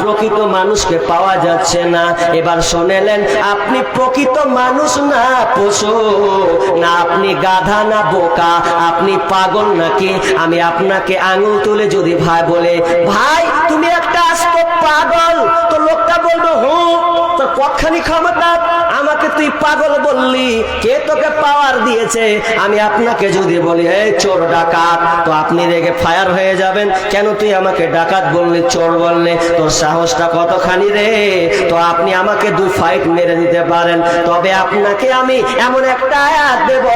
প্রকৃত মানুষকে পাওয়া যাচ্ছে না। এবার শোনেলেন, আপনি প্রকৃত মানুষ না পশু। না আপনি গাধা না বোকা। আপনি পাগল নাকি? আমি আপনাকে আঙুল তুলে যদি ভাই বলে, ভাই, তুমি একটা আস্ত পাগল। তো লোকটা বলব, হু, তোর কখানি ক্ষমতা? আমাকে তুই পাগল বললি। কে তোকে পাওয়ার দিয়েছে? আমি আপনাকে যদি বলি, এই চোর ডাকাত, তো আপনি রেগে ফায়ার হয়ে যাবেন। কেন তুই আমাকে ডাকাত বললি? চোর বললে, তোর সাহসটা কতখানি রে? তো আপনি আমাকে দুই ফাইট মেরে দিতে পারেন। তবে আপনাকে আমি এমন একটা আয়াত দেব।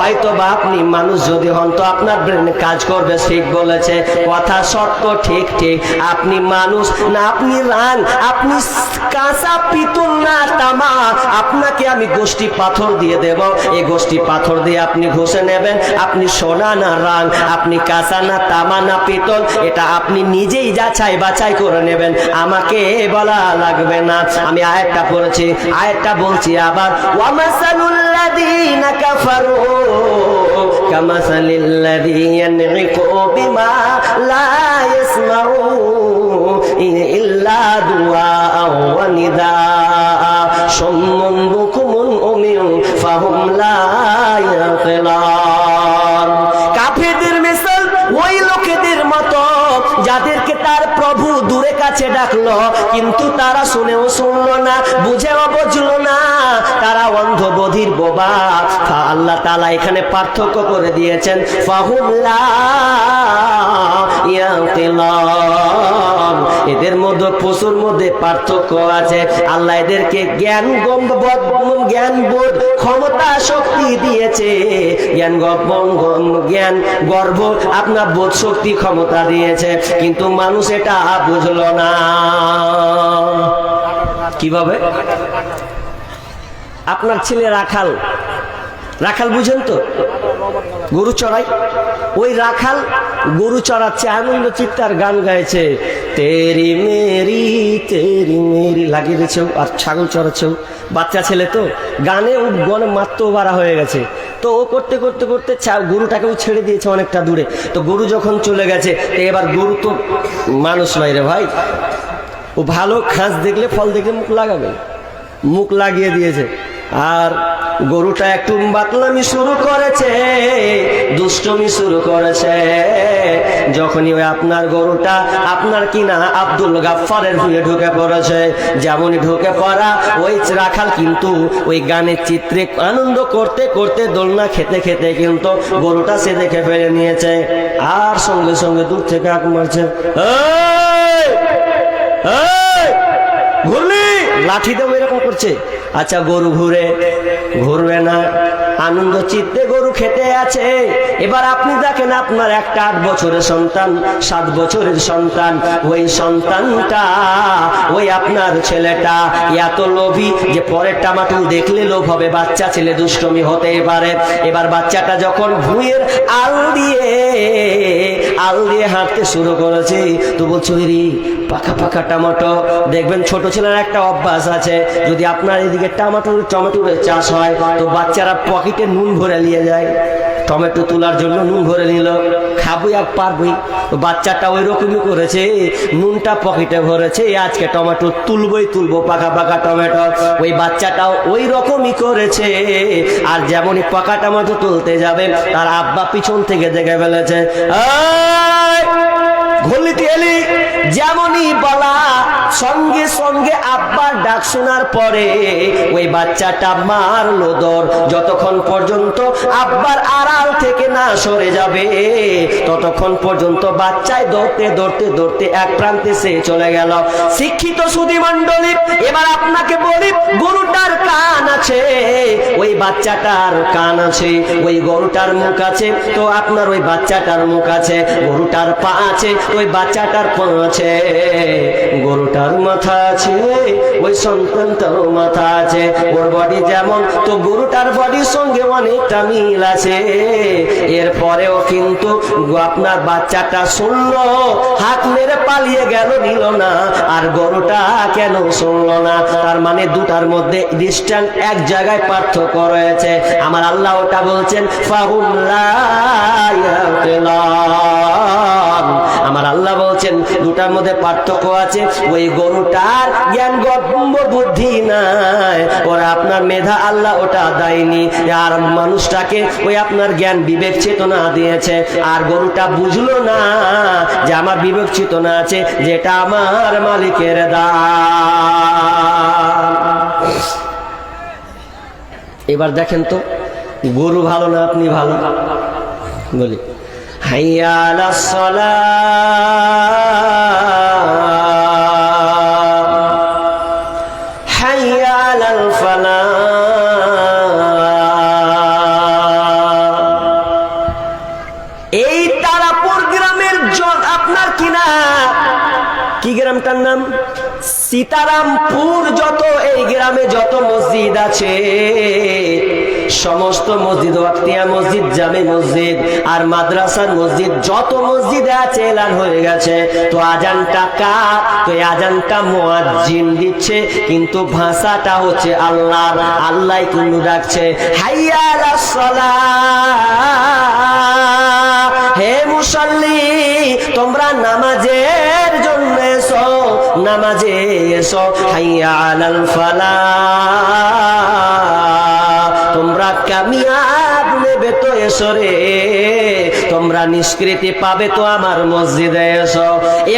হয়তো বা আপনি মানুষ যদি হন, তো আপনার ব্রেন কাজ করবে। ঠিক বলেছে, কথা সত্য ঠিক ঠিক। আপনি মানুষ না, আপনি রান। আপনি কাঁচা পিতুল না, তামা। আপনাকে আমি গোষ্ঠী পাথর দিয়ে দেব। এই গোষ্ঠী পাথর দিয়ে আপনি ঘষে নেবেন। আপনি সোনা না রাং আপনি কাঁচা না, তামা না, পিতল। এটা আপনি নিজেই যাচাই বাছাই করে নেবেন। আমাকে বলা লাগবে না। আমি আয়াতটা পড়েছি, আয়াতটা বলছি আবার। ওয়ামাসালুল্লাযীনা কাফারু কামাসালিল্লাযী ইল্লা নিদা দূরে কাছে ডাকলো, কিন্তু তারা শুনেও শুনলো না, বুঝেও বুঝলো না। তারা অন্ধ বধির বোবা আল্লাহ তালা এখানে পার্থক্য করে দিয়েছেন। ফাহুল্লা। এদের মধ্যে, পশুর মধ্যে পার্থক্য আছে। আল্লাহ এদেরকে জ্ঞান জ্ঞান বোধ, ক্ষমতা, শক্তি দিয়েছে। জ্ঞান জ্ঞান, গর্ব, আপনার বোধ, শক্তি, ক্ষমতা দিয়েছে। কিন্তু মানুষ এটা বুঝলো না। কীভাবে? আপনার ছেলে রাখাল। রাখাল বুঝেন তো? গরু চড়াই? ওই রাখাল গরু চড়াচ্ছে, আনন্দ চিত্তার গান গাইছে। তেরি মেরি তেরি মেরি লাগিয়ে দিয়েছেও আর ছাগল চড়াচ্ছেও বাচ্চা ছেলে তো, গানে ও গনে মাত্র বাড়া হয়ে গেছে। তো ও করতে করতে করতে গরুটাকেও ছেড়ে দিয়েছে অনেকটা দূরে। তো গরু যখন চলে গেছে এবার গরু তো মানুষ নয় রে ভাই। ও ভালো খাস দেখলে, ফল দেখলে মুখ লাগাবে। মুখ লাগিয়ে দিয়েছে। আর গরুটা একটু বাতলামি শুরু করেছে, দুষ্টমি শুরু করেছে। যখনই ওই আপনার গরুটা আপনার কিনা আব্দুল গাফারের ভুলে ঢুকে পড়েছে, যেমনই ঢুকে পড়া ওই রাখাল কিন্তু ওই গানের চিত্রে আনন্দ করতে করতে দোলনা খেতে খেতে কিন্তু গরুটা সে দেখে ফেলে নিয়েছে। আর সঙ্গে সঙ্গে দূর থেকে আগ মারছে। "এই! এই! ঘুরলি লাঠি দেবো এরকম করছে। আচ্ছা গরু ঘুরে ঘুরবে না। আনন্দ চিত্তে গরু খেতে আছে। এবার আপনি দেখেন আপনার একটা আট বছরের সন্তান, সাত বছরের সন্তান। ওই সন্তানটা, ওই আপনার ছেলেটা, এত লোভী যে পরের টামাটুল দেখলে লোভ হবে, বাচ্চা ছেলে দুষ্টমি হতেই পারে। এবার বাচ্চাটা যখন ভুঁয়ের আল দিয়ে আল দিয়ে হাঁটতে শুরু করেছে, তো বলছো রি, পাকা পাকা টমেটো। দেখবেন ছোট ছেলের একটা অভ্যাস আছে, যদি আপনার এদিকে টমেটোর টমেটোর চাষ হয়, তো বাচ্চারা পকেটে নুন ভরে নিয়ে যায়। টমেটো তোলার জন্য নুন ভরে নিল। খাবই আর পারবই। বাচ্চাটা ওই রকমই করেছে নুনটা পকেটে ভরেছে আজকে টমেটো তুলবই তুলবো পাকা পাকা টমেটো। ওই বাচ্চাটাও ওই রকমই করেছে। আর যেমনই পাকা টমেটো তুলতে যাবে তার আব্বা পিছন থেকে দেখে ফেলেছে "এই, ঘলিতে এলি? যেমনই বলা সঙ্গে সঙ্গে আব্বার ডাক শোনার পরে ওই বাচ্চাটা মারলো দর। যতক্ষণ পর্যন্ত আব্বার আড়াল থেকে না সরে যাবে, ততক্ষণ পর্যন্ত বাচ্চায় দৌড়তে দৌড়তে দৌড়তে এক প্রান্তে সে চলে গেল। শিক্ষিত সুধী মণ্ডলী, এবার আপনাকে বলি, গরুটার কান আছে। ওই বাচ্চাটার কান আছে, ওই গরুটার মুখ আছে, তো আপনার ওই বাচ্চাটার মুখ আছে, গরুটার পা আছে, ওই বাচ্চাটার পা আছে। গরুটার মাথা আছে, ওই সন্তানটারও মাথা আছে। ওর বডি যেমন, তো গরুটার বডির সঙ্গে অনেকটা মিল আছে। এরপরেও কিন্তু আপনার বাচ্চাটা শুনলো, হাত মেরে পালিয়ে গেল, নিল না। আর গরুটা কেন শুনলো না? তার মানে দুটার মধ্যে ডিস্টেন্স এক জায়গায় পার্থক্য রয়েছে। আমার আল্লাহ ওটা বলছেন আমার আল্লাহ বলছেন, দুটার মধ্যে পার্থক্য আছে। ওই গরুটার জ্ঞান গম্য বুদ্ধি নাই। ওরা আপনার মেধা আল্লাহ ওটা দেয়নি। আর মানুষটাকে ওই আপনার জ্ঞান বিবেক চেতনা দিয়েছে। আর গরুটা বুঝলো না যে আমার বিবেক চেতনা আছে, যেটা আমার মালিকের দান। এবার দেখেন তো, গরু ভালো না আপনি ভালো? বলি হাইয়া আলাস সীতারামপুর যত, এই গ্রামে যত মসজিদ আছে, সমস্ত মসজিদ, ওয়াক্তিয়া মসজিদ, জামে মসজিদ আর মাদ্রাসার মসজিদ, যত মসজিদে আছে এলান হয়ে গেছে। তো আজানটা কার? তো আজানটা মুয়াজ্জিন দিচ্ছে, কিন্তু ভাষাটা হচ্ছে আল্লাহ আল্লাহ কিন্তু ডাকছে, হাইয়া আলাস সালাহ হে মুসল্লি, তোমরা এসো নামাজে এসো হাইয়া আলাল ফালাহ তোমরা কামিয়াব নেবে তো এসো রে তোমরা নিষ্কৃতি পাবে তো আমার মসজিদে এসো।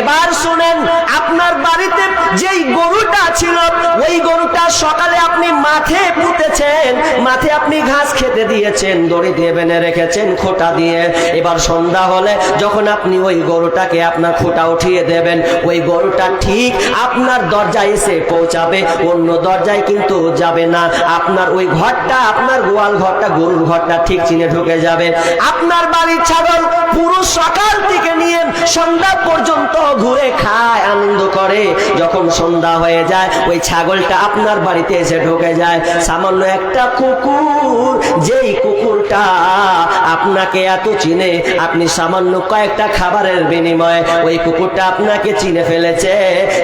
এবার শুনেন, আপনার বাড়িতে যেই গরুটা ছিল, ওই গরুটা সকালে আপনি মাঠে পুঁতেছেন, মাঠে আপনি ঘাস খেতে দিয়েছেন, দড়ি দিয়ে বেঁধে রেখেছেন, খোটা দিয়ে। এবার সন্ধ্যা হলে যখন আপনি ওই গরুটাকে আপনার খোটা উঠিয়ে দেবেন, ওই গরুটা ঠিক আপনার দরজায় এসে পৌঁছাবে। অন্য দরজায় কিন্তু যাবে না। আপনার ওই ঘরটা আপনার গোয়াল ঘরটা গরুর ঘরটা ঠিক চিনে ঢুকে যাবে। আপনার বাড়ির ছাগল পুরো সকাল থেকে নিয়ে সন্ধ্যা পর্যন্ত ঘুরে খায়, আনন্দ করে। যখন সন্ধ্যা হয়ে যায়, ওই ছাগলটা আপনার বাড়িতে এসে ঢুকে যায়। সামান্য একটা কুকুর, যেই কুকুরটা আপনাকে এত চিনে, আপনি সামান্য কয়েকটা খাবারের বিনিময়ে ওই কুকুরটা আপনাকে চিনে ফেলেছে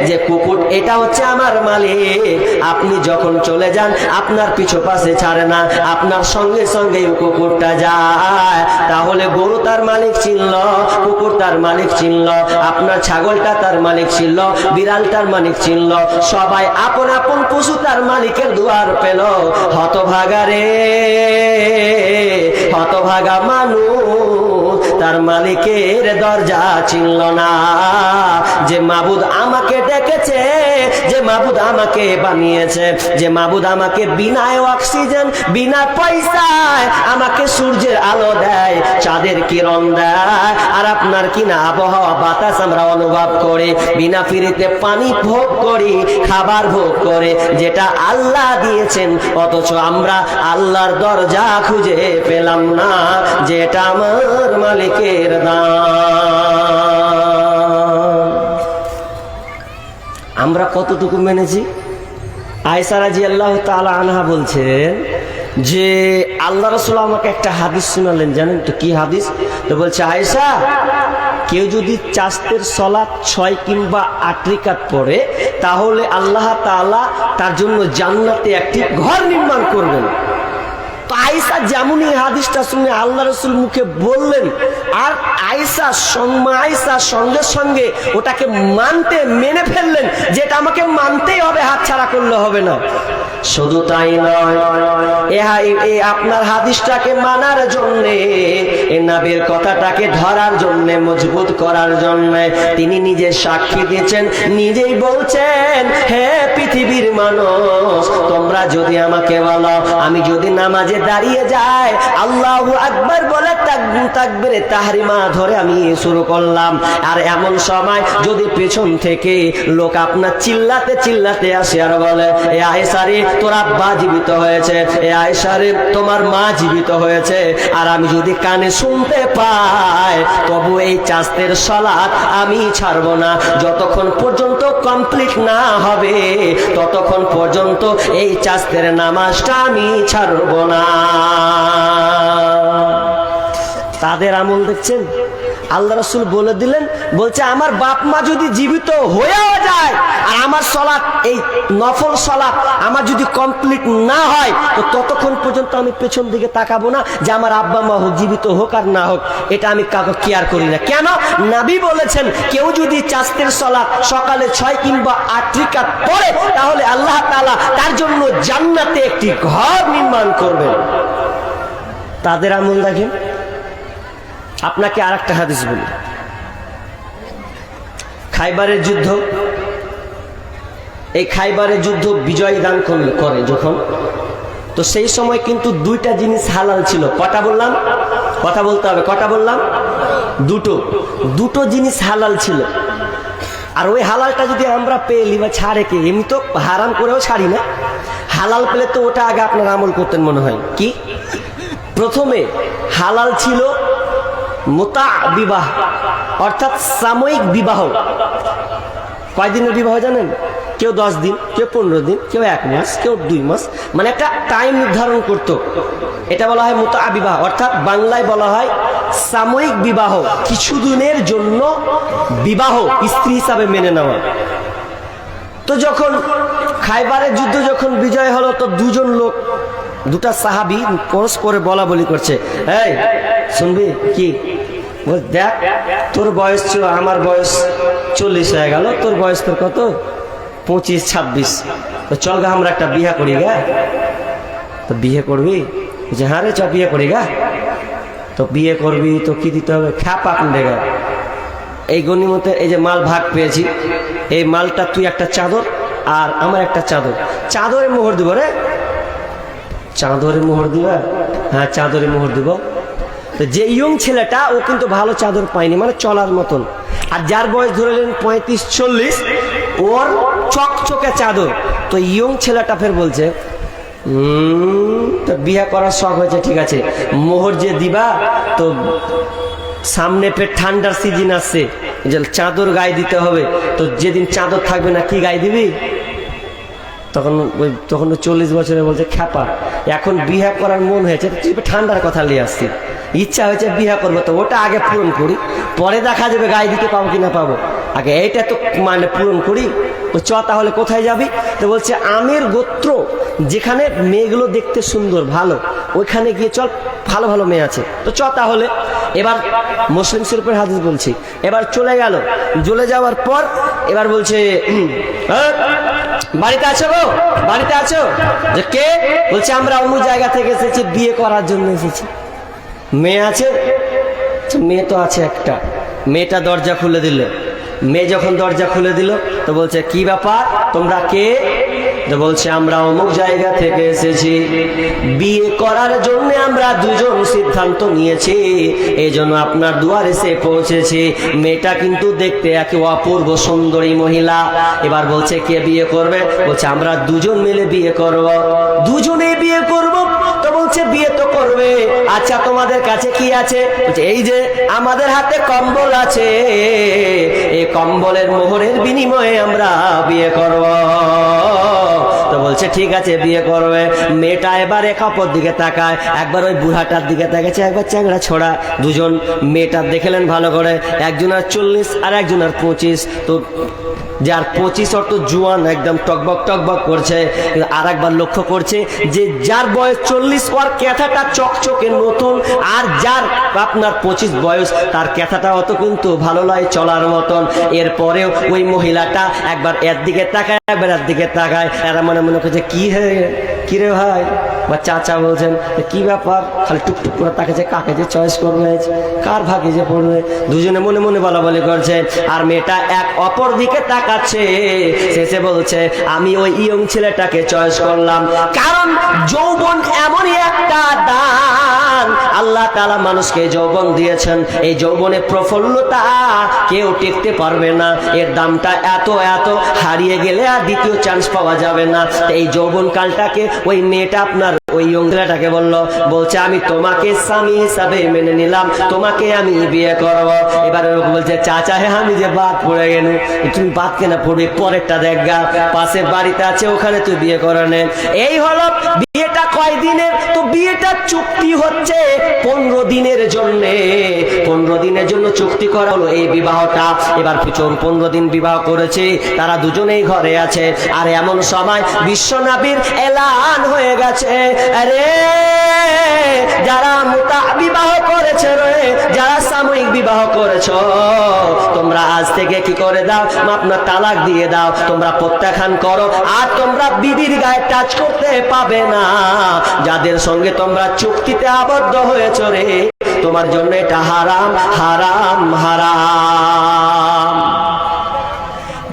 যে, কুকুর, এটা হচ্ছে আমার মালিক। আপনি যখন চলে যান, আপনার পিছু পাশে ছাড়ে না। আপনার সঙ্গে সঙ্গে কুকুরটা যায়। তাহলে গরু তার মালিক চিনল কুকুর তার মালিক চিনল আপনার ছাগলটা তার মালিক চিনল বিড়ালটার মালিক চিনল সবাই আপন আপন পশু তার মালিকের দুয়ার পেল। হতভাগা রে, হতভাগা মানুষ। তার মালিকের দরজা চিনল না। যে মাবুদ আমাকে ডেকেছে, যে মাবুদ আমাকে বানিয়েছে, যে মাবুদ আমাকে বিনা অক্সিজেন, বিনা পয়সায় আমাকে সূর্যের আলো দেয়, চাঁদের কিরণ দেয়। আর আপনার কিনা আবহাওয়া, বাতাস আমরা অনুভব করি, বিনা ফিরিতে পানি ভোগ করি, খাবার ভোগ করে, যেটা আল্লাহ দিয়েছেন, অথচ আমরা আল্লাহর দরজা খুঁজে পেলাম না। যেটা আমার মালিকের আমরা কতটুকু মেনেছি? আয়সা রাজি আল্লাহ তালা আনহা বলছেন যে, আল্লাহ রসুল আমাকে একটা হাদিস শোনালেন, জানেন তো কি হাদিস? তো বলছে আয়সা কেউ যদি চাস্তের সলাৎ ছয় কিংবা আট রিকাত পড়ে, তাহলে আল্লাহ তাআলা তার জন্য জান্নাতে একটি ঘর নির্মাণ করবেন। তো আয়েশা যেমন এই হাদিসটা শুনে আল্লাহ রসুল মুখে বললেন, আর আয়েশা সঙ্গে সঙ্গে সঙ্গে ওটাকে মানতে, মেনে ফেললেন যেটা আমাকে মানতেই হবে, হাত ছাড়া করলে হবে না। শুধু তাই নয় আপনার হাদিসটাকে মানার জন্যে নাবির কথাটাকে ধরার জন্যে, মজবুত করার জন্যে তিনি নিজে সাক্ষী দিয়েছেন, নিজেই বলছেন হে পৃথিবীর মানুষ, তোমরা যদি আমাকে বলো, আমি যদি নামাজে দাঁড়িয়ে যাই আল্লাহ আকবার বলে, তাকবিরে তাহারিমা ধরে আমি শুরু করলাম। আর এমন সময় যদি পেছন থেকে লোক আপনার চিল্লাতে চিল্লাতে আসে আর বলে, এ আয়েসারে তোর আব্বা জীবিত হয়েছে। এ আয়েসারে তোমার মা জীবিত হয়েছে। আর আমি যদি কানে শুনতে পাই, তবু এই চাস্তের সলাৎ আমি ছাড়বো না। যতক্ষণ পর্যন্ত কমপ্লিট না হবে, ততক্ষণ পর্যন্ত এই চাস্তের নামাজটা আমি ছাড়ব না। তাদের আমল দেখছেন? আল্লাহ রসুল বলে দিলেন, বলছে, আমার বাপ মা যদি জীবিত হয়েও যায় আর আমার সলাৎ, এই নফল সলাৎ আমার যদি কমপ্লিট না হয়, তো ততক্ষণ পর্যন্ত আমি পেছন দিকে তাকাবো না যে আমার আব্বা মা হোক, জীবিত হোক আর না হোক। এটা আমি কাউকে কেয়ার করি না। কেন? নাবি বলেছেন, কেউ যদি চাস্তের সলাৎ সকালে ছয় কিংবা আট রিকাত তাহলে আল্লাহ তাআলা তার জন্য জান্নাতে একটি ঘর নির্মাণ করবেন। তাদের আমল দেখেন। আপনাকে আর একটা হাদিস বলি। খাইবারের যুদ্ধ, এই খাইবারের যুদ্ধ বিজয় দান করে যখন। তো সেই সময় কিন্তু দুইটা জিনিস হালাল ছিল। কটা বললাম? কথা বলতে হবে? কটা বললাম? দুটো। দুটো জিনিস হালাল ছিল। আর ওই হালালটা যদি আমরা পেলি বা ছাড়ে কে? এমনি তো হারাম করেও ছাড়ি না। হালাল পেলে তো ওটা আগে আপনার আমল করতেন মনে হয়। কি? প্রথমে হালাল ছিল মোতা বিবাহ অর্থাৎ সাময়িক বিবাহ। কয়দিনের বিবাহ জানেন? কেউ দশ দিন, কেউ পনেরো দিন, কেউ এক মাস, কেউ দুই মাস। মানে একটা টাইম নির্ধারণ করত এটা বলা হয় মোতা বিবাহ অর্থাৎ বাংলায় বলা হয় সাময়িক বিবাহ কিছুদিনের জন্য বিবাহ, স্ত্রী হিসাবে মেনে নেওয়া। তো যখন খাইবারের যুদ্ধ যখন বিজয় হলো, তো দুজন লোক, দুটা সাহাবি পরস্পরে বলা বলি করছে, এই শুনবি? কি? দেখ, তোর বয়স আমার বয়স চল্লিশ হয়ে গেল, তোর বয়স তোর কত? পঁচিশ, ছাব্বিশ। তো চল গা, আমরা একটা বিয়ে করি, গা। তো বিয়ে করবি? যে হ্যাঁ রে চ বিয়ে করি, গা। তো বিয়ে করবি, তো কি দিতে হবে? খ্যাপ খ্যাপা দেগা এই গণিমতে এই যে মাল ভাগ পেয়েছি, এই মালটা তুই একটা চাদর আর আমার একটা চাদর। চাদরে মোহর দিব রে। চাদরে মোহর দিবা? হ্যাঁ চাদরে মোহর দিব। তো যে ইয়ং ছেলেটা, ও কিন্তু ভালো চাদর পায়নি মানে চলার মতন। আর যার বয়স ধরলেন পঁয়ত্রিশ, চল্লিশ, ওর চকচকে চাদর। তো ইয়ং ছেলেটা ফের বলছে তো বিয়ে করার শখ হয়েছে, ঠিক আছে। মোহর যে দিবা, তো সামনে ফের ঠান্ডার সিজন আসছে। যে চাদর গায়ে দিতে হবে, তো যেদিন চাদর থাকবে না, কি গায়ে দিবি? তখন ওই, তখন চল্লিশ বছরে বলছে, খ্যাপা, এখন বিয়ে করার মন হয়েছে ঠান্ডার কথা নিয়ে আসছি ইচ্ছা হয়েছে বিয়ে করব তো ওটা আগে পূরণ করি। পরে দেখা যাবে গায়ে দিতে পাবো কি না পাবো। আগে এইটা তো মানে পূরণ করি। তো চ তাহলে কোথায় যাবি? তো বলছে আমের গোত্র যেখানে মেয়েগুলো দেখতে সুন্দর ভালো ওইখানে গিয়ে চল ভালো ভালো মেয়ে আছে। তো চ তাহলে। এবার মুসলিম শরীফের হাদিস বলছি। এবার চলে গেল। চলে যাওয়ার পর এবার বলছে হ্যাঁ, বাড়িতে আছো গো? বাড়িতে আছো? যে কে? বলছে আমরা অন্য জায়গা থেকে এসেছি বিয়ে করার জন্য এসেছি। মেয়ে আছে? মেয়ে তো আছে একটা। মেয়েটা দরজা খুলে দিল। মেয়ে যখন দরজা খুলে দিল, তো বলছে, কি ব্যাপার? তোমরা কে? তো বলছে, আমরা অমুক জায়গা থেকে এসেছি। বিয়ে করার জন্য আমরা দুজন সিদ্ধান্ত নিয়েছি। এই জন্য আপনার দুয়ার এসে পৌঁছেছি। মেয়েটা কিন্তু দেখতে একে অপূর্ব সুন্দরী মহিলা। এবার বলছে, কে বিয়ে করবে? বলছে, আমরা দুজন মিলে বিয়ে করব। দুজনে বিয়ে করব? করবে। আচ্ছা তোমাদের কাছে কি আছে? এই যে আমাদের হাতে কম্বল আছে, এই কম্বলের মোহরের বিনিময়ে আমরা বিয়ে করব। বলছে, ঠিক আছে, বিয়ে করবে। মেয়েটা এবার এক অপর দিকে তাকায়। একবার ওই বুড়াটার দিকে তাকাচ্ছে, একবার চ্যাংড়া ছোড়া দুজন মেয়েটার দেখেলেন ভালো করে। একজন আর চল্লিশ আর একজন আর পঁচিশ। তো যার পঁচিশ অর্থ জুয়ান একদম টকবক টকবক করছে আর একবার লক্ষ্য করছে যে যার বয়স চল্লিশ, ওর ক্যাথাটা চকচকে নতুন, আর যার আপনার পঁচিশ বয়স, তার ক্যাথাটা অত কিন্তু ভালো নয় চলার মতন। এরপরেও ওই মহিলাটা একবার এর দিকে তাকায়, একবার এর দিকে তাকায়, এরা মনে মনে করছে, কি হে কিরে ভাই? বা চাচা বলছেন, "এ কি ব্যাপার? খালি টুকটুক করে তাকে যে কাকে যে চয়েস করবে কার ভাগে যে পড়বে? দুজনে মনে মনে বলা বলি করছে আর মেয়েটা এক অপর দিকে তাকাচ্ছে। শেষে বলছে, আমি ওই ইয়ং ছেলেটাকে চয়েস করলাম। কারণ যৌবন এমনই একটা দান। আল্লাহ তালা মানুষকে যৌবন দিয়েছেন। এই যৌবনে প্রফুল্লতা কেউ টিকতে পারবে না। এর দামটা এত এত। হারিয়ে গেলে আর দ্বিতীয় চান্স পাওয়া যাবে না। এই যৌবন কালটাকে ওই মেয়েটা আপনার ওই ছেলেটাকে বলল, বলছে, আমি তোমাকে স্বামী হিসাবে মেনে নিলাম, তোমাকে আমি বিয়ে করব। এবারে বলছে, চাচা হ্যাঁ আমি যে বাদ পড়ে গেল তুমি বাদ কেনা পড়বে? পরেরটা দেখ গা, পাশের বাড়িতে আছে, ওখানে তুই বিয়ে করে নে। এই হলো বিয়েটা কয় দিনের তো বিয়েটা চুক্তি হচ্ছে পনেরো দিনের জন্য। পনেরো দিনের জন্য চুক্তি করা হলো এই বিবাহটা। এবার পিছন পনেরো দিন বিবাহ করেছে, তারা দুজনেই ঘরে আছে। আর এমন সময় বিশ্বনাবির এলান হয়ে গেছে। আরে, যারা মোতা বিবাহ করেছে রে, যারা সাময়িক বিবাহ করেছ, তোমরা আজ থেকে কি করে দাও? আপনার তালাক দিয়ে দাও। তোমরা প্রত্যাখ্যান করো। আর তোমরা বিবির গায়ে টাচ করতে পাবে না। যাদের সঙ্গে তোমরা চুক্তিতে আবদ্ধ হয়েছ রে। তোমার জন্য এটা হারাম হারাম হারাম।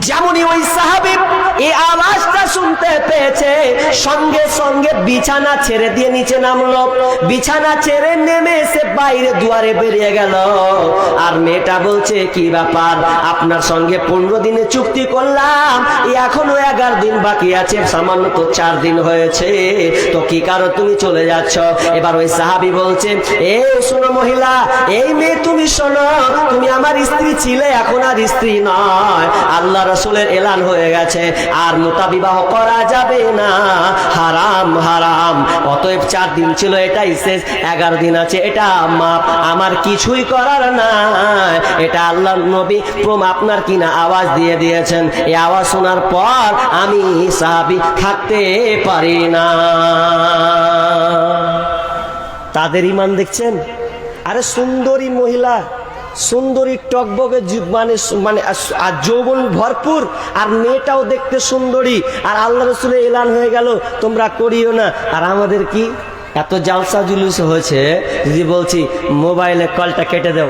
যেমনই ওই সাহাবিব এই আওয়াজটা শুনতে পেয়েছে সঙ্গে সঙ্গে বিছানা ছেড়ে দিয়ে নিচে নামলো। বিছানা ছেড়ে নেমে এসে বাইরে দুয়ারে বেরিয়ে গেল। আর মেয়েটা বলছে, কি ব্যাপার? আপনার সঙ্গে পনেরো দিনে চুক্তি করলাম। এখনও এগারো দিন বাকি আছে, সামান্য তো চার দিন হয়েছে। তো কি কারও তুমি চলে যাচ্ছ? এবার ওই সাহাবি বলছে এ শোনো মহিলা, এই মেয়ে তুমি শোনো, তুমি আমার স্ত্রী ছিলে, এখন আর স্ত্রী নয়। আল্লাহ রসুলের এলান হয়ে গেছে, আর মোতা বিবাহ করা যাবে না। হারাম হারাম। অতএব চার দিন ছিল, এটাই শেষ। এগারো দিন আছে, এটা মাপ আমার কিছুই করার না এটা আল্লাহ নবী প্রম আপনার কিনা আওয়াজ দিয়ে দিয়েছেন। এই আওয়াজ শোনার পর আমি সাহাবি থাকতে পারি না। তাদের ইমান দেখছেন? আরে সুন্দরী মহিলা। সুন্দরী টকবগে মানে মানে আর যৌবন ভরপুর, আর মেয়েটাও দেখতে সুন্দরী, আর আল্লাহ রসুলের এলান হয়ে গেল, তোমরা করিও না। আর আমাদের কি? এত জালসা জুলুস হয়েছে যদি বলছি, মোবাইলে কলটা কেটে দাও,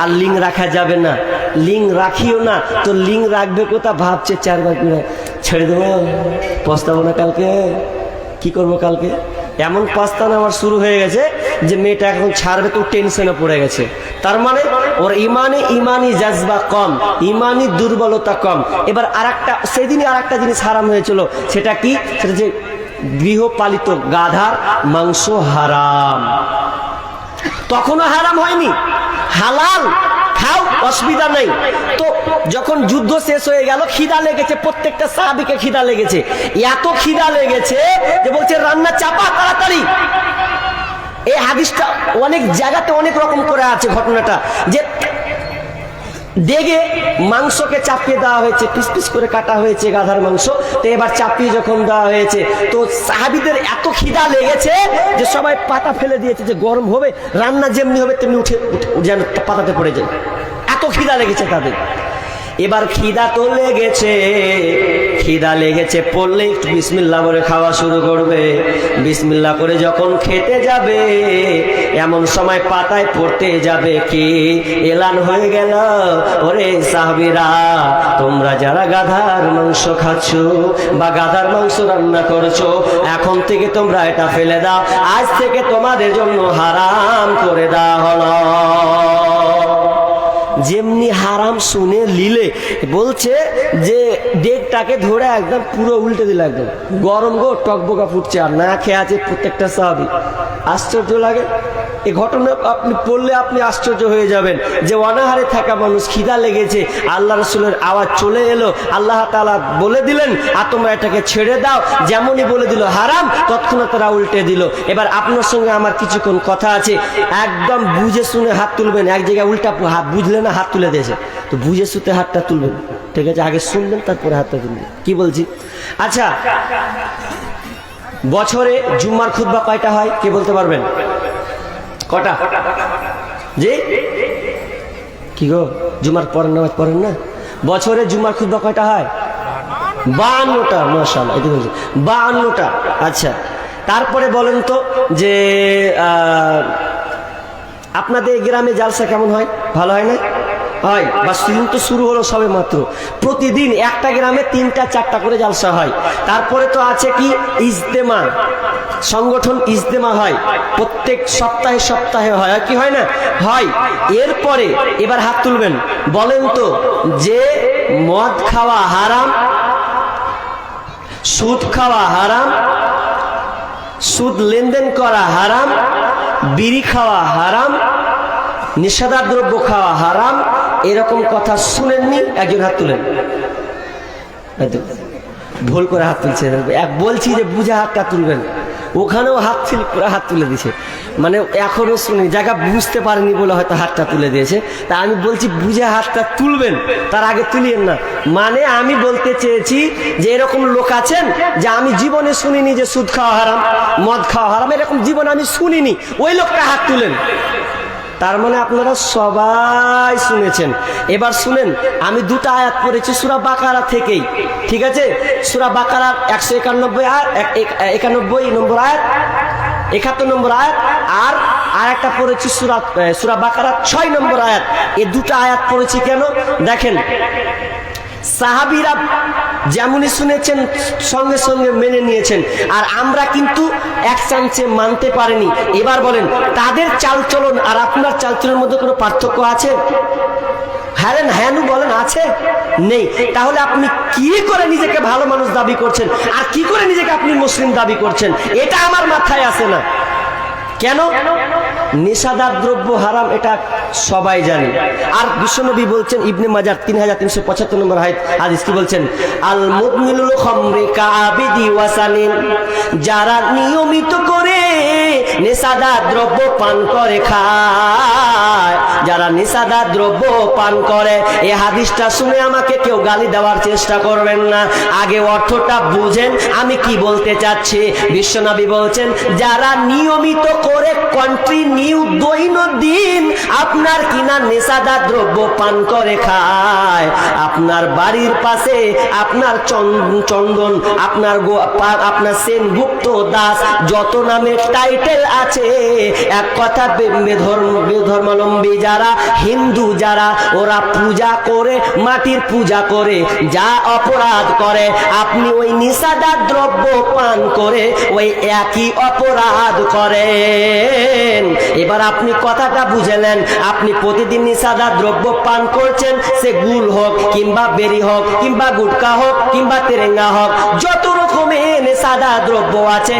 আর লিঙ্ক রাখা যাবে না। লিঙ্ক রাখিও না, তো লিঙ্ক রাখবে কোথা? ভাবছে চারবার করে, ছেড়ে দেবো, পস্তাবো না কালকে, কি করব কালকে? এমন পাস্তান আমার শুরু হয়ে গেছে, যে মেয়েটা এখন ছাড়বে, তো টেনশনে পড়ে গেছে। তার মানে ওর ইমানে ইমানি জাজবা কম, ইমানি দুর্বলতা কম। এবার আর একটা সেদিনই আর একটা জিনিস হারাম হয়েছিল, সেটা কি? সেটা যে গৃহপালিত গাধার মাংস হারাম। তখনও হারাম হয়নি। হালাল, খাও, অসুবিধা নেই। তো যখন যুদ্ধ শেষ হয়ে গেল, খিদা লেগেছে, প্রত্যেকটা সাহাবিকে খিদা লেগেছে। এত খিদা লেগেছে যে বলছে, রান্না চাপা, তাড়াতাড়ি। এই হাদিসটা অনেক জায়গাতে অনেক রকম করে আছে ঘটনাটা, যে দেগে মাংসকে চাপিয়ে দেওয়া হয়েছে, পিস পিস করে কাটা হয়েছে গাধার মাংস। তো এবার চাপিয়ে যখন দেওয়া হয়েছে, তো সাহাবিদের এত খিদা লেগেছে যে সবাই পাতা ফেলে দিয়েছে যে গরম হবে, রান্না যেমনি হবে তেমনি উঠে যেন পাতাতে পড়ে যায়। এত খিদা লেগেছে তাদের। এবার খিদা তো লেগেছে, খিদা লেগেছে পড়লে বিসমিল্লা করে খাওয়া শুরু করবে। বিসমিল্লা করে যখন খেতে যাবে, এমন সময় পাতায় পড়তে যাবে কি? এলান হয়ে গেল, ওরে সাহাবিরা, তোমরা যারা গাধার মাংস খাচ্ছ বা গাধার মাংস রান্না করছ, এখন থেকে তোমরা এটা ফেলে দাও। আজ থেকে তোমাদের জন্য হারাম করে দেওয়া হলো। যেমনি হারাম শুনে লিলে বলছে যে ডেকটাকে ধরে একদম পুরো উল্টে দিল একদম। গরম গো, টকবকা ফুটছে আর না খেয়ে আছে প্রত্যেকটা স্বাভাবিক আশ্চর্য লাগে। এ ঘটনা আপনি পড়লে আপনি আশ্চর্য হয়ে যাবেন যে অনাহারে থাকা মানুষ খিদা লেগেছে। আল্লাহ রসুলের আওয়াজ চলে এলো। আল্লাহ তালা বলে দিলেন, আর তোমরা এটাকে ছেড়ে দাও। যেমনই বলে দিল হারাম, তৎক্ষণাৎ তারা উল্টে দিল। এবার আপনার সঙ্গে আমার কিছুক্ষণ কথা আছে। একদম বুঝে শুনে হাত তুলবেন। এক জায়গায় উল্টা হাত বুঝলে না, হাত তুলে দিয়েছে। তো বুঝে শুতে হাতটা তুলবেন। ঠিক আছে আগে শুনবেন তারপরে হাতটা তুলবেন কি বলছি? আচ্ছা বছরে জুম্মার খুতবা কয়টা হয়, কে বলতে পারবেন? কটা? জি? কি গো জুমার পরের নামাজ পড়েন না? বছরে জুমার খুতবা কয়টা হয়? বাহান্নটা মাসাল্লাহ এটি বলছি। বাহান্নটা আচ্ছা। তারপরে বলেন তো যে আপনাদের গ্রামে জালসা কেমন হয়? ভালো হয় না? হয় বা দিন তো শুরু হলো সবে মাত্র। প্রতিদিন একটা গ্রামে তিনটা, চারটা করে জালসা হয়। তারপরে তো আছে কি? ইজতেমা। সংগঠন ইজতেমা হয়। প্রত্যেক সপ্তাহে সপ্তাহে হয়। কি হয় না? হয়। এরপরে এবার হাত তুলবেন। বলেন তো, যে মদ খাওয়া হারাম, সুদ খাওয়া হারাম, সুদ লেনদেন করা হারাম, বিড়ি খাওয়া হারাম নিষেধার দ্রব্য খাওয়া হারাম এরকম কথা শুনেননি, একজন হাত তুলেন। ভুল করে হাত তুলছে। এক বলছি যে বুঝে হাতটা তুলবেন। ওখানেও হাত করে হাত তুলে দিছে মানে এখনও শুনি জায়গা বুঝতে পারেনি বলে হয়তো হাতটা তুলে দিয়েছে। তা আমি বলছি বুঝে হাতটা তুলবেন, তার আগে তুলিয়েন না। মানে আমি বলতে চেয়েছি যে এরকম লোক আছেন যে আমি জীবনে শুনিনি যে সুদ খাওয়া হারাম, মদ খাওয়া হারাম, এরকম জীবনে আমি শুনিনি। ওই লোকটা হাত তুলেন। তার মানে আপনারা সবাই শুনেছেন। এবার শুনেন, আমি দুটো আয়াত পড়েছি সুরা বাকারা থেকেই। ঠিক আছে? সুরা বাকারার একশো একানব্বই এক- একানব্বই নম্বর আয়াত, একাত্তর নম্বর আয়াত, আর আর একটা পড়েছি সুরা সুরা বাকারার ছয় নম্বর আয়াত। এই দুটো আয়াত পড়েছি কেন? দেখেন, সাহাবিরা যেমনই শুনেছেন, সঙ্গে সঙ্গে মেনে নিয়েছেন। আর আমরা কিন্তু এক চান্সে মানতে পারিনি। এবার বলেন, তাদের চালচলন আর আপনার চালচলনের মধ্যে কোনো পার্থক্য আছে? হ্যাঁ হ্যানু বলেন, আছে? নেই। তাহলে আপনি কি করে নিজেকে ভালো মানুষ দাবি করছেন? আর কি করে নিজেকে আপনি মুসলিম দাবি করছেন? এটা আমার মাথায় আসে না। কেন? নেশাদার দ্রব্য হারাম, এটা সবাই জানে। আর বিশ্বনবী বলছেন, ইবনে মাজার তিন হাজার তিনশো পঁচাত্তর নম্বর হাইত হাদিস কি বলছেন? আল মুদমিলুল যারা নিয়মিত করে নেশাদার দ্রব্য পান করে খায়। যারা নেশাদার দ্রব্য পান করে, এ হাদিসটা শুনে আমাকে কেউ গালি দেওয়ার চেষ্টা করবেন না। আগে অর্থটা বুঝেন, আমি কি বলতে চাচ্ছি? বিশ্বনবী বলছেন, যারা নিয়মিত করে কন্টিনিউ দৈনন্দিন আপনার কিনা নেশাদার দ্রব্য পান করে খায়। আপনার বাড়ির পাশে আপনার চন- চন্দন, আপনার আপনার সেনগুপ্ত দাস যত নামে টাইটেল আছে, এক কথা বে- বেধর্ম যারা, হিন্দু যারা, ওরা পূজা করে, মাটির পূজা করে, যা অপরাধ করে, আপনি ওই নিষাদার দ্রব্য পান করে, ওই একই অপরাধ করেন এবার আপনি কথাটা বুঝেলেন। আপনি প্রতিদিন নিষাদার দ্রব্য পান করছেন, সে গুল হোক কিংবা বেরি হোক, কিংবা গুটকা হোক, কিংবা তেরেঙ্গা হোক, যত রকমের নেশাদার দ্রব্য আছে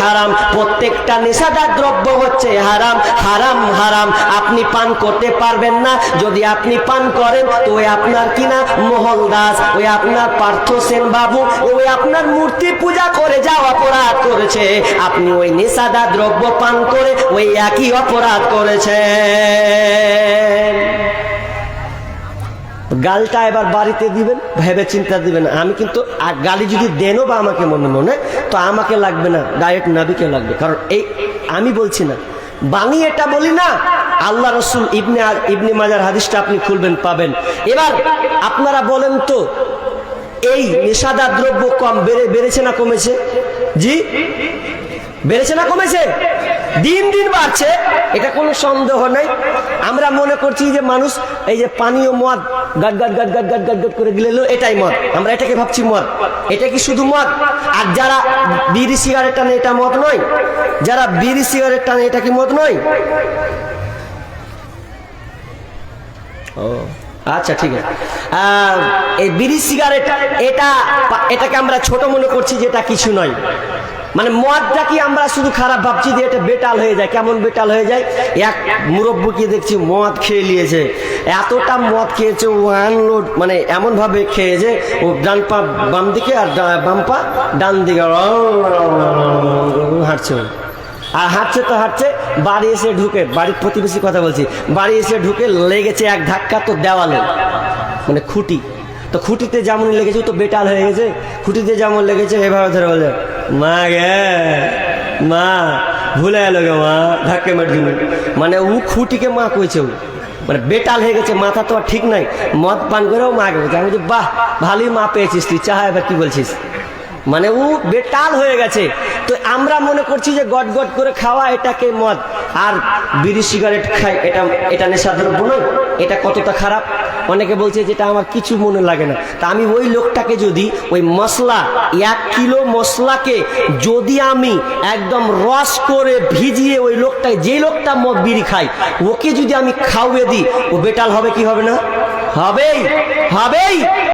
হারাম, প্রত্যেকটা নেশাদার দ্রব্য হচ্ছে হারাম হারাম হারাম। আপনি পান করতে পারবেন না। যদি আপনি পান করেন, তো ওই আপনার কিনা মোহন দাস, ওই আপনার পার্থ সেন বাবু ওই আপনার মূর্তি পূজা করে যা অপরাধ করেছে। আপনি ওই নেশাদার দ্রব্য পান করে ওই একই অপরাধ করেছে। গালটা এবার বাড়িতে দিবেন, ভেবে চিন্তা দিবেন। আমি কিন্তু গালি যদি দেনও বা আমাকে মনে মনে, তো আমাকে লাগবে না ডাইরেক্ট নাবিকে লাগবে। কারণ এই আমি বলছি না। বাণী এটা বলি না, আল্লাহ রসুল ইবনে ইবনে মাজার হাদিসটা আপনি খুলবেন, পাবেন। এবার আপনারা বলেন তো, এই নেশাদার দ্রব্য কম বেড়ে বেড়েছে না কমেছে? জি? বেড়েছে না কমেছে? দিন দিন বাড়ছে। এটা কোনো সন্দেহ নাই। আমরা মনে করছি যে মানুষ এই যে পানীয় মদ গাট গাট গাট গাট গাট গাট গাট করে গিলে এটাই মদ। আমরা এটাকে ভাবছি মদ। এটা কি শুধু মদ? আর যারা বিড়ি সিগারেট টানে, এটা মদ নয়। যারা বিড়ি সিগারেট টানে, এটা কি মদ নয়? ও আচ্ছা ঠিক আছে। এই বিড়ি সিগারেট, এটা এটাকে আমরা ছোট মনে করছি যে এটা কিছু নয়। মানে মদটা কি আমরা শুধু খারাপ ভাবছি যে এটা বেটাল হয়ে যায়? কেমন বেটাল হয়ে যায়? এক মুরব্বীকে দেখছি মদ খেয়ে নিয়েছে। এতটা মদ খেয়েছে ওয়ান লোড মানে এমন ভাবে খেয়েছে, ও ডান পা বাম দিকে আর বাম পা ডান দিকে। হাঁটছে। আর হাঁটছে তো হাঁটছে, বাড়ি এসে ঢুকে, বাড়ির প্রতিবেশী কথা বলছি, বাড়ি এসে ঢুকে লেগেছে এক ধাক্কা তো দেওয়ালে মানে খুঁটি। তো খুঁটিতে যেমন লেগেছে তো বেটাল হয়ে গেছে। খুঁটিতে যেমন লেগেছে, এভাবে ধরে বলে। মা গে, মা, ভুলে এলো গে মা, ধাক্কে দিল মানে ও খুঁটিকে মা কইছে ও মানে বেটাল হয়ে গেছে, মাথা তো আর ঠিক নাই। মদ পান করেও মা গেছে আমি বাহ, ভালোই মা পেয়েছিস তুই। চাহা এবার কি বলছিস? মানে ও বেটাল হয়ে গেছে। তো আমরা মনে করছি যে গট গট করে খাওয়া এটাকে মদ। আর বিড়ি, সিগারেট খাই, এটা এটা নেশাদ্রব্য নয়, এটা কতটা খারাপ? অনেকে বলছে যেটা আমার কিছু মনে লাগে না। তা আমি ওই লোকটাকে যদি ওই মশলা, এক কিলো মশলাকে যদি আমি একদম রস করে ভিজিয়ে ওই লোকটাকে যে লোকটা মদ, বিড়ি খাই ওকে যদি আমি খাওয়ে দিই, ও বেটাল হবে কি হবে না? হবেই হবেই।